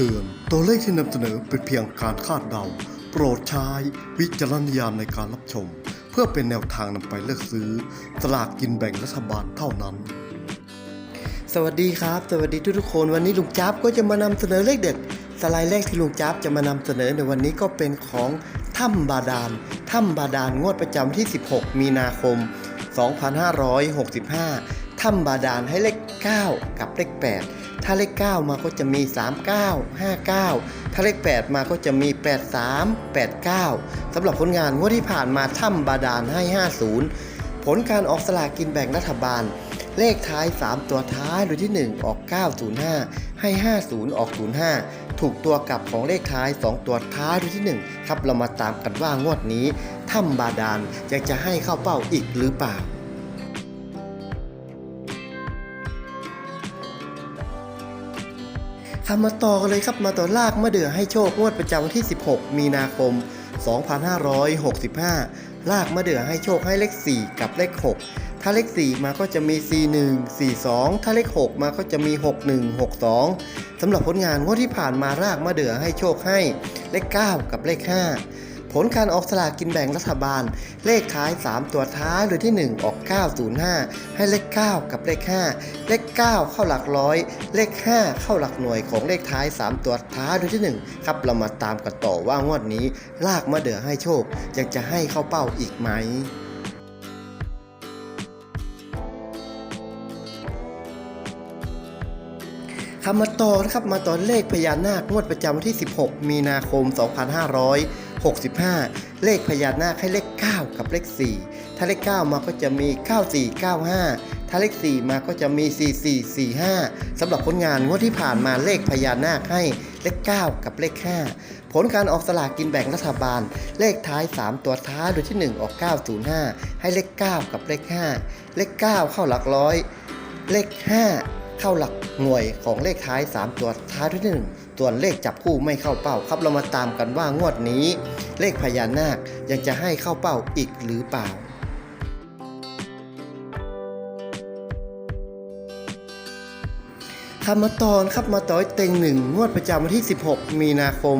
ตือน ตัวเลขที่นำเสนอเป็นเพียงการคาดเดา โปรดใช้วิจารณญาณในการรับชม เพื่อเป็นแนวทางนำไปเลือกซื้อสลากกินแบ่งรัฐบาลเท่านั้น สวัสดีครับ สวัสดีทุกๆคน วันนี้ลุงจับก็จะมานำเสนอเลขเด็ด สไลด์แรกที่ลุงจับจะมานำเสนอในวันนี้ก็เป็นของถ้ำบาดาลถ้ำบาดาลงวดประจำที่ 16 มีนาคม 2565ถ้ำบาดาลให้เลข 9 กับเลข 8 ถ้าเลข 9 มาก็จะมี 39 59 ถ้าเลข 8 มาก็จะมี 83 89สำหรับผลงานงวดที่ผ่านมาถ้ำบาดาลให้ 50 ผลการออกสลากกินแบ่งรัฐบาล เลขท้าย 3 ตัวท้ายโดยที่ 1 ออก 905 ให้ 50 ออก 05 ถูกตัวกลับของเลขท้าย 2 ตัวท้ายโดยที่ 1 ครับเรามาตามกันว่างวดนี้ถ้ำบาดาลยังจะให้เข้าเป้าอีกหรือเปล่า ทำมาต่อกันเลยครับมาต่อลากมะเดื่อให้โชคงวดประจำวันที่ 16 มีนาคม 2565 ลากมะเดื่อให้โชคให้เลข 4 กับเลข 6 ถ้าเลข 4 มาก็จะมี 41 42 ถ้าเลข 6 มาก็จะมี 61 62สำหรับผลงานงวดที่ผ่านมาลากมะเดื่อให้โชคให้เลข 9 กับเลข 5 ผลการออกสลากกินแบ่งรัฐบาล เลขท้าย 3 ตัวท้ายโดยที่ 1 ออก 905 ให้เลข 9 กับเลข 5 เลข 9 เข้าหลักร้อย เลข 5 เข้าหลักหน่วยของเลขท้าย 3 ตัวท้ายโดยที่ 1 ครับเรามาตามกันต่อว่างวดนี้ ลากมาเดือให้โชคยังจะให้เข้าเป้าอีกไหมคำมาต่อนะครับมาต่อเลขพญานาคงวดประจำวันที่ 16 มีนาคม 65 เลขพญานาคให้เลข 9 กับเลข 4 ถ้าเลข 9 มาก็จะมี 9495 ถ้าเลข 4 มาก็จะมี 4445สำหรับผลงานงวดที่ผ่านมาเลขพญานาคให้เลข 9 กับเลข 5 ผลการออกสลากกินแบ่งรัฐบาล เลขท้าย 3 ตัวท้ายโดยที่ 1 ออก 905 ให้เลข 9 กับเลข 5 เลข 9 เข้าหลักร้อย เลข 5 เข้าหลักหน่วยของเลขท้าย 3 ตัวท้ายด้วยที่หนึ่ง ส่วนเลขจับคู่ไม่เข้าเป้าครับเรามาตามกันว่างวดนี้ เลขพญานาคยังจะให้เข้าเป้าอีกหรือเปล่าคำมาตอนครับมาต่อยเต็งหนึ่งงวดประจำวันที่ 16 มีนาคม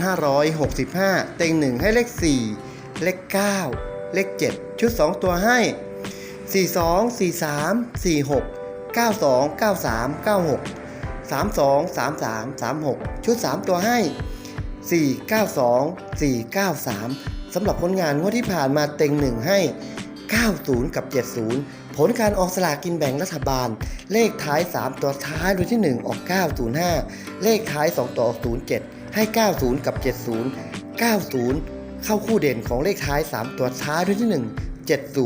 2565 เต็งหนึ่งให้เลข 4 เลข 9 เลข 7 ชุด 2 ตัวให้ 42 43 46 92 93 96 32 33 36 ชุด 3 ตัวให้ 492 493สำหรับผลงานงวดที่ผ่านมาเต็งหนึ่งให้ 90 กับ 70 ผลการออกสลากินแบ่งรัฐบาล เลขท้าย 3 ตัวท้ายโดยที่ 1 ออก 905 เลขท้าย 2 ตัวออก 07 ให้ 90 กับ 70 90 เข้าคู่เด่นของเลขท้าย 3 ตัวท้ายโดยที่ 1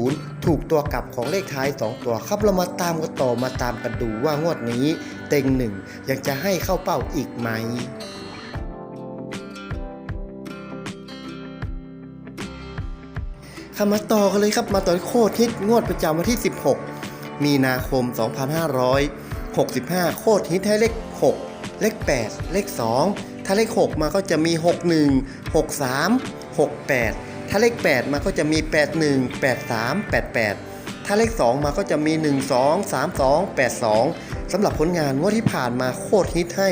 70 ถูกตัวกลับของเลขท้าย 2 ตัวครับเรามาตามกันต่อมาตามกันดูว่างวดนี้เต็งหนึ่งยังจะให้เข้าเป้าอีกไหมคำมาต่อกันเลยครับมาต่อโคตรฮิตงวดประจำวันที่ 16 มีนาคม 2565 โคตรฮิตให้เลข 6 เลข 8 เลข 2 ถ้าเลข 6 มาก็จะมี 61 63 68 ถ้าเลข 8 มาก็จะมี 81 83 88 ถ้าเลข 2 มาก็จะมี 1 2 3 2 8 2สำหรับผลงานงวดที่ผ่านมาโคตรฮิตให้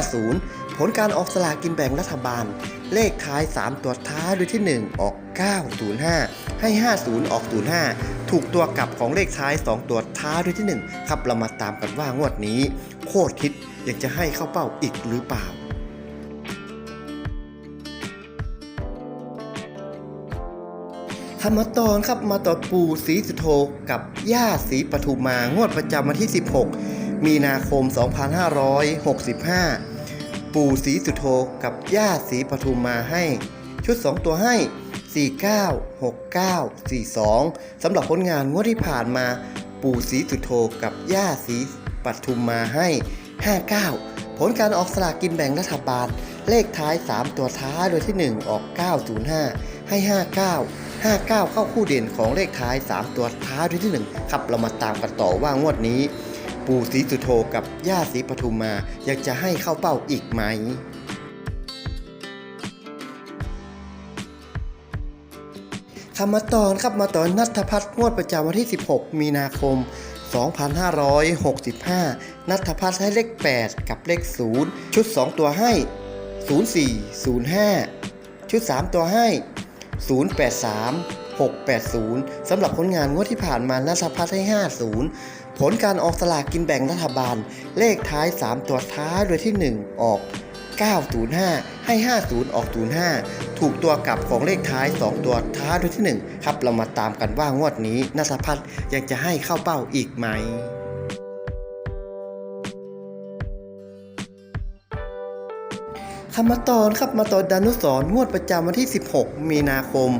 50 ผลการออกสลากกินแบ่งรัฐบาล เลขท้าย 3 ตัวท้ายโดยที่ 1 ออก 905 ให้ 50 ออก 05 ถูกตัวกลับของเลขท้าย 2 ตัวท้ายโดยที่ 1 ครับเรามาตามกันว่างวดนี้ โคตรฮิตยังจะให้เข้าเป้าอีกหรือเปล่า คำมาตอนครับมาต่อปู่ศรีสุโธกับย่าศรีปทุมมางวดประจำวันที่ 16 มีนาคม 2565 ปู่ศรีสุโธกับย่าศรีปทุมมาให้ ชุด 2 ตัวให้ 49 69 42 สำหรับผลงานงวดที่ผ่านมา ปู่ศรีสุโธกับย่าศรีปทุมมาให้ 59 ผลการออกสลากกินแบ่งรัฐบาล เลขท้าย 3 ตัวท้ายโดยที่ 1 ออก 905 ให้ 59 59 เข้าคู่เด่นของเลขท้าย 3 ตัวท้ายโดยที่ 1 ครับ เรามาตามกันต่อว่างวดนี้ ปู่ศรีสุโธกับย่าศรีปทุมมาอยังจะให้เข้าเป้าอีกไหมคำมาตอนครับมาตอนนัทพัฒน์งวดประจำวันที่ 16 มีนาคม 2565 นัทพัฒน์ให้เลข 8 กับเลข 0 ชุด 2 ตัวให้ 0405 ชุด 3 ตัวให้ 083 680 สำหรับผลงานงวดที่ผ่านมานัทพัฒน์ให้ 50 ผลการออกสลากกินแบ่งรัฐบาล เลขท้าย 3 ตัวท้ายโดยที่ 1 ออก 905 ให้ 50 ออก 05 ถูกตัวกลับของเลขท้าย 2 ตัวท้ายโดยที่ 1 ครับ เรามาตามกันว่างวดนี้นัทพัฒน์ยังจะให้เข้าเป้าอีกไหม คำมาตอนครับมาตอนดานุสรงวดประจำวันที่ 16 มีนาคม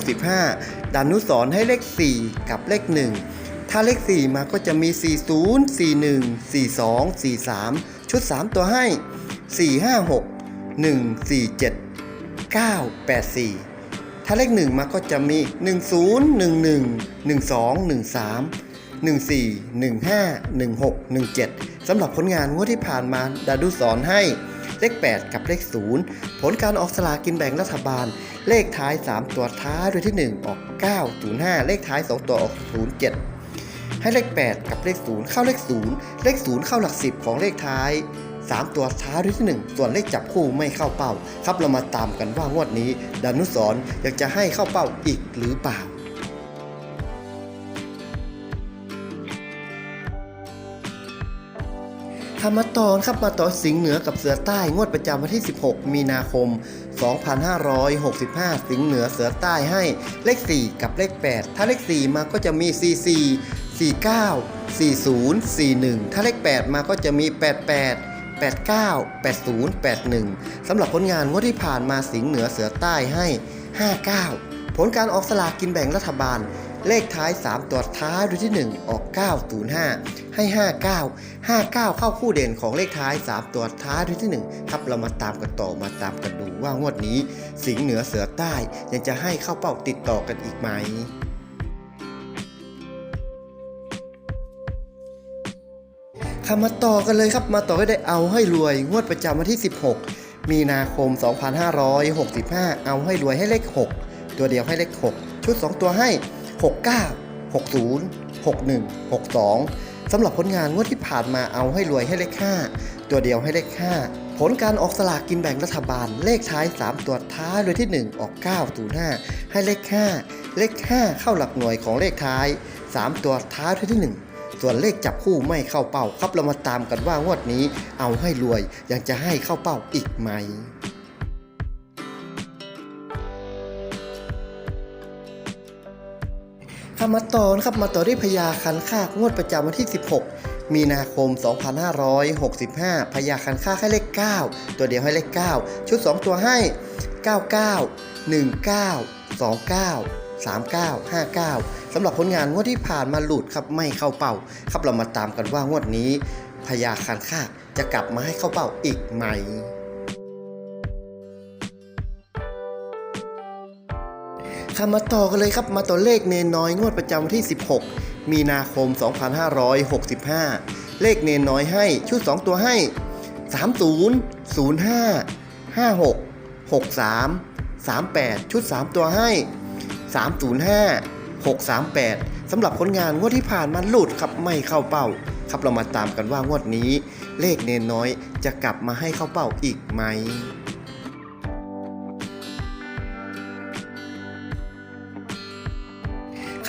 2565 ดานุสรให้เลข 4 กับเลข 1 ถ้าเลข 4 มาก็จะมี 40 41 42 43 ชุด 3 ตัวให้ 456 147 984 ถ้าเลข 1 มาก็จะมี 10 11 12 13 14 15 16 17สำหรับผลงานงวดที่ผ่านมาดาดุสอนให้เลข 8 กับเลข 0 ผลการออกสลากินแบ่งรัฐบาล เลขท้าย 3 ตัวท้ายโดยที่ 1 ออก 905 เลขท้าย 2 ตัวออก 07 ให้เลข 8 กับเลข 0 เข้าเลข 0 เลข 0 เข้าหลัก 10 ของเลขท้าย 3 ตัวท้ายด้วยที่ 1 ส่วนเลขจับคู่ไม่เข้าเป้า ครับเรามาตามกันว่างวดนี้ดานุสรอยากจะให้เข้าเป้าอีกหรือเปล่า ทำมาตอนครับมาต่อสิงเหนือกับเสือใต้ งวดประจำวันที่ 16 มีนาคม 2565 สิงเหนือเสือใต้ให้เลข 4 กับเลข 8 ถ้าเลข 4 มาก็จะมี 44 49 40 41 ถ้าเลข 8 มาก็จะมี 88 89 80 81 สำหรับผลงานงวดที่ผ่านมาสิงเหนือเสือใต้ให้ 59 ผลการออกสลากกินแบ่งรัฐบาล เลขท้าย 3 ตัวท้ายดยที่ 1 ออก 905 ให้ 59 59 เข้าคู่เด่นของเลขท้าย 3 ตัวท้ายดยที่ 1 ครับเรามาตามกันต่อมาตามกันดูว่างวดนี้ สิงห์เหนือเสือใต้ยังจะให้เข้าเป้าติดต่อกันอีกไหมคำมาต่อกันเลยครับมาต่อให้ได้เอาให้รวย งวดประจำวันที่ 16 มีนาคม 2565 เอาให้รวยให้เลข 6 ตัวเดียวให้เลข 6 ชุด 2 ตัวให้ 69 60 61 62 สำหรับผลงานงวดที่ผ่านมาเอาให้รวยให้เลข 5 ตัวเดียวให้เลข 5 ผลการออกสลากกินแบ่งรัฐบาลเลขท้าย 3 ตัวท้ายโดยที่ 1 ออก 905 ให้เลข 5 เลข 5 เข้าหลักหน่วยของเลขท้าย 3 ตัวท้ายโดยที่ 1ส่วนเลขจับคู่ไม่เข้าเป้าครับเรามาตามกันว่างวดนี้เอาให้รวยยังจะให้เข้าเป้าอีกไหม คำมาต่อนะครับมาต่อที่พญาคันคากงวดประจำวันที่ 16 มีนาคม 2565 พญาคันคากให้เลข 9 ตัวเดียวให้เลข 9 ชุด 2 ตัวให้ 99 19 29 39 59สำหรับผลงานงวดที่ผ่านมาหลุดครับไม่เข้าเป้า ครับเรามาตามกันว่างวดนี้พญาคันคากจะกลับมาให้เข้าเป้าอีกไหม คำมาต่อกันเลยครับมาต่อเลขเนนน้อยงวดประจำวันที่ 16 มีนาคม 2565 เลขเนนน้อยให้ชุด 2 ตัวให้ 30 05 56 63 38 ชุด 3 ตัวให้ 305 638สำหรับผลงานงวดที่ผ่านมาหลุดครับไม่เข้าเป้า ครับเรามาตามกันว่างวดนี้ เลขเนนน้อยจะกลับมาให้เข้าเป้าอีกไหม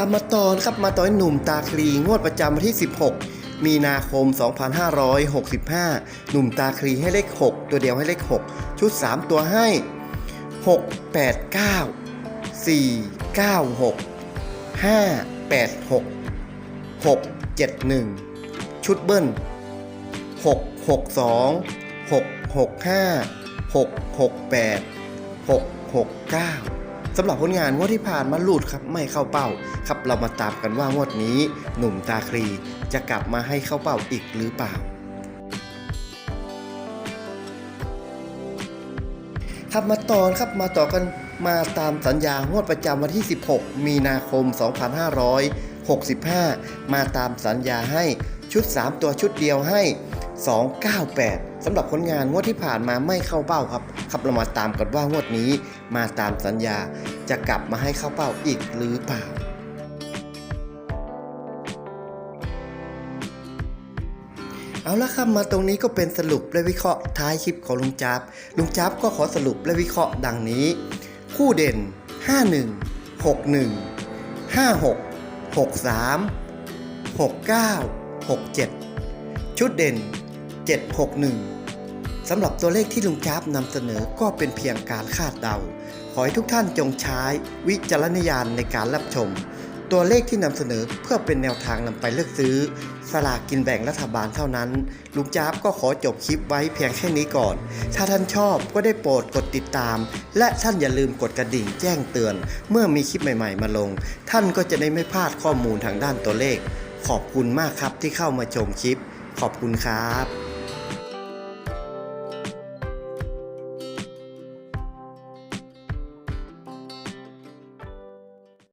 คำมาตอนครับมาต่อยหนุ่มตาคลีงวดประจำวันที่ 16 มีนาคม 2565 หนุ่มตาคลีให้เลข 6 ตัวเดียวให้เลข 6 ชุด 3 ตัวให้ 6 8 9 4 9 6 5 8 6 6 7 1 ชุดเบิ้ล 6 6 2 6 6 5 6 6 8 6 6 9 สำหรับผลงานงวดที่ผ่านมาหลุดครับไม่เข้าเป้าครับเรามาตามกันว่างวดนี้ หนุ่มตาคลีจะกลับมาให้เข้าเป้าอีกหรือเปล่าครับมาต่อครับมาต่อกันมาตามสัญญางวดประจำวันที่ 16 มีนาคม 2565 มาตามสัญญาให้ชุด 3 ตัวชุดเดียวให้ 298 สำหรับผลงานงวดที่ผ่านมาไม่เข้าเป้าครับขับเรามาตามกันว่างวดนี้มาตามสัญญาจะกลับมาให้เข้าเป้าอีกหรือเปล่า เอาละครับมาตรงนี้ก็เป็นสรุปและวิเคราะห์ท้ายคลิปของลุงจับลุงจับก็ขอสรุปและวิเคราะห์ดังนี้ คู่เด่น 51 61 56 63 69 67 ชุดเด่น 761สำหรับตัวเลขที่ลุงจับนำเสนอก็เป็นเพียงการคาดเดา ขอให้ทุกท่านจงใช้วิจารณญาณในการรับชม ตัวเลขที่นำเสนอเพื่อเป็นแนวทางนำไปเลือกซื้อ สลากกินแบ่งรัฐบาลเท่านั้น ลุงจ๊าบก็ขอจบคลิปไว้เพียงแค่นี้ก่อน ถ้าท่านชอบก็ได้โปรดกดติดตาม และท่านอย่าลืมกดกระดิ่งแจ้งเตือน เมื่อมีคลิปใหม่ๆ มาลง ท่านก็จะได้ไม่พลาดข้อมูลทางด้านตัวเลข ขอบคุณมากครับที่เข้ามาชมคลิปขอบคุณครับ